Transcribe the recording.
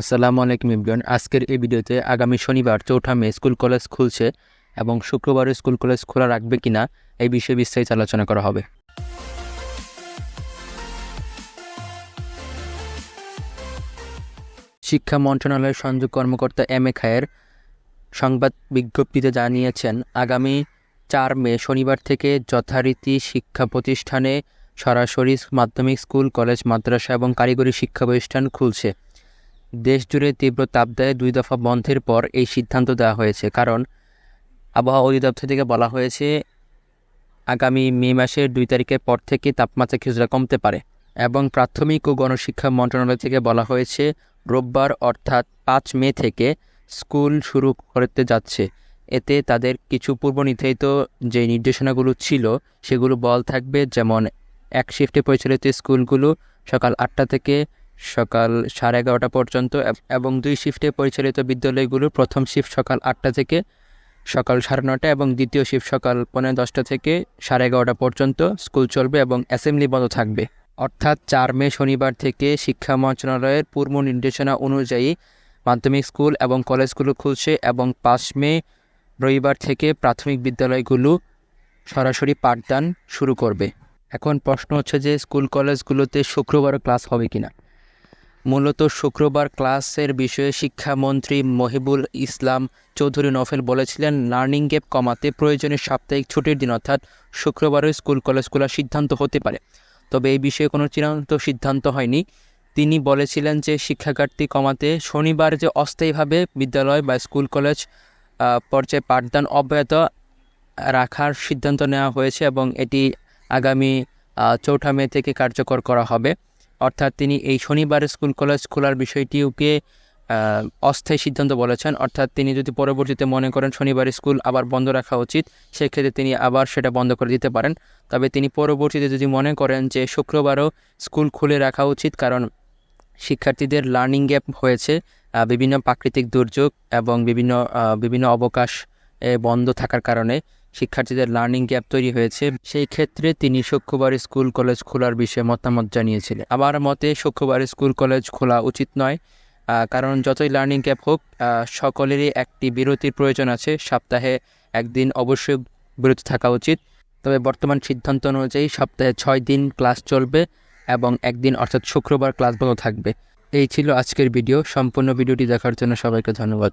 আসসালামু আলাইকুম ইমরান। আজকের এই ভিডিওতে আগামী শনিবার চৌঠা মে স্কুল কলেজ খুলছে এবং শুক্রবারে স্কুল কলেজ খোলা রাখবে কিনা এই বিষয়ে বিস্তারিত আলোচনা করা হবে। শিক্ষা মন্ত্রণালয়ের সংযোগ কর্মকর্তা এম এ খায়ের সংবাদ বিজ্ঞপ্তিতে জানিয়েছেন, আগামী চার মে শনিবার থেকে যথারীতি শিক্ষা প্রতিষ্ঠানে সরাসরি মাধ্যমিক স্কুল, কলেজ, মাদ্রাসা এবং কারিগরি শিক্ষা প্রতিষ্ঠান খুলছে। দেশজুড়ে তীব্র তাপদাহে দুই দফা বন্ধের পর এই সিদ্ধান্ত দেওয়া হয়েছে। কারণ, আবহাওয়া অধিদপ্তর থেকে বলা হয়েছে, আগামী মে মাসের দুই তারিখের পর থেকে তাপমাত্রা কিছুটা কমতে পারে এবং প্রাথমিক ও গণশিক্ষা মন্ত্রণালয় থেকে বলা হয়েছে, রোববার অর্থাৎ পাঁচ মে থেকে স্কুল শুরু করতে যাচ্ছে। এতে তাদের কিছু পূর্ব নির্ধারিত যে নির্দেশনাগুলো ছিল, সেগুলো বল থাকবে। যেমন, এক শিফটে পরিচালিত স্কুলগুলো সকাল আটটা থেকে সকাল সাড়ে এগারোটা পর্যন্ত এবং দুই শিফটে পরিচালিত বিদ্যালয়গুলো প্রথম শিফট সকাল আটটা থেকে সকাল সাড়ে নটা এবং দ্বিতীয় শিফট সকাল পনেরো দশটা থেকে সাড়ে এগারোটা পর্যন্ত স্কুল চলবে এবং অ্যাসেম্বলি বন্ধ থাকবে। অর্থাৎ চার মে শনিবার থেকে শিক্ষা মন্ত্রণালয়ের পূর্ব নির্দেশনা অনুযায়ী মাধ্যমিক স্কুল এবং কলেজগুলো খুলছে এবং পাঁচ মে রবিবার থেকে প্রাথমিক বিদ্যালয়গুলো সরাসরি পাঠদান শুরু করবে। এখন প্রশ্ন হচ্ছে যে স্কুল কলেজগুলোতে শুক্রবার ক্লাস হবে কিনা? মূলত শুক্রবার ক্লাসের বিষয়ে শিক্ষামন্ত্রী মহিবুল ইসলাম চৌধুরী নফেল বলেছিলেন, লার্নিং গ্যাপ কমাতে প্রয়োজনীয় সাপ্তাহিক ছুটির দিন অর্থাৎ শুক্রবারও স্কুল কলেজ খোলার সিদ্ধান্ত হতে পারে। তবে এই বিষয়ে কোনো চূড়ান্ত সিদ্ধান্ত হয়নি। তিনি বলেছিলেন যে শিক্ষাঘাটতি কমাতে শনিবার যে অস্থায়ীভাবে বিদ্যালয় বা স্কুল কলেজ পর্যায়ে পাঠদান অব্যাহত রাখার সিদ্ধান্ত নেওয়া হয়েছে এবং এটি আগামী চৌঠা মে থেকে কার্যকর করা হবে। অর্থাৎ তিনি এই শনিবার স্কুল কলেজ খোলার বিষয়টিকে অস্থায়ী সিদ্ধান্ত বলেছেন। অর্থাৎ তিনি যদি পরবর্তীতে মনে করেন শনিবার স্কুল আবার বন্ধ রাখা উচিত, সেক্ষেত্রে তিনি আবার সেটা বন্ধ করে দিতে পারেন। তবে তিনি পরবর্তীতে যদি মনে করেন যে শুক্রবারও স্কুল খুলে রাখা উচিত, কারণ শিক্ষার্থীদের লার্নিং গ্যাপ হয়েছে বিভিন্ন প্রাকৃতিক দুর্যোগ এবং বিভিন্ন বিভিন্ন অবকাশ বন্ধ থাকার কারণে শিক্ষার্থীদের লার্নিং গ্যাপ তৈরি হয়েছে। সেই ক্ষেত্রে তিনি শুক্রবার স্কুল কলেজ খোলার বিষয়ে মতামত জানিয়েছিলেন। আমার মতে শুক্রবার স্কুল কলেজ খোলা উচিত নয় কারণ যতই লার্নিং গ্যাপ হোক সকলেরই একটি বিরতির প্রয়োজন আছে। সপ্তাহে একদিন অবশ্যই বিরতি থাকা উচিত। তবে বর্তমান সিদ্ধান্ত অনুযায়ী সপ্তাহে ছয় দিন ক্লাস চলবে এবং একদিন অর্থাৎ শুক্রবার ক্লাস বন্ধ থাকবে। এই ছিল আজকের ভিডিও সম্পূর্ণ ভিডিওটি দেখার জন্য সবাইকে ধন্যবাদ।